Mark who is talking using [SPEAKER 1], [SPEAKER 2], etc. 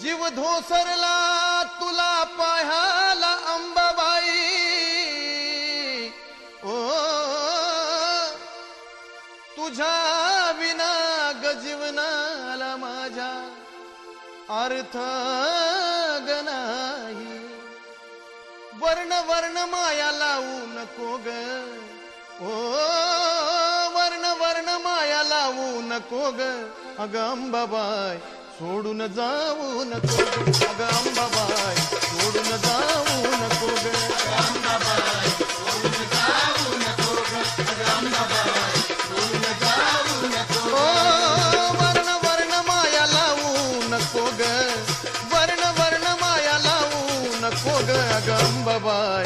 [SPEAKER 1] जीव धोसरला तुला पाहाला अंबाबाई. ओ तुझ्या विना गजीवनाला माझ्या अर्थ ग नाही. वर्ण वर्ण माया लावू नको ग. ओ वर्ण वर्ण माया लावू नको ग. अग अंबाबाई सोडून जाऊ नको ग अग अंबाबाई सोडून जाऊ नको ग. नको वर्ण वर्ण माया लावू नको ग. वर्ण वर्ण माया लावू नको ग अग अंबाबाई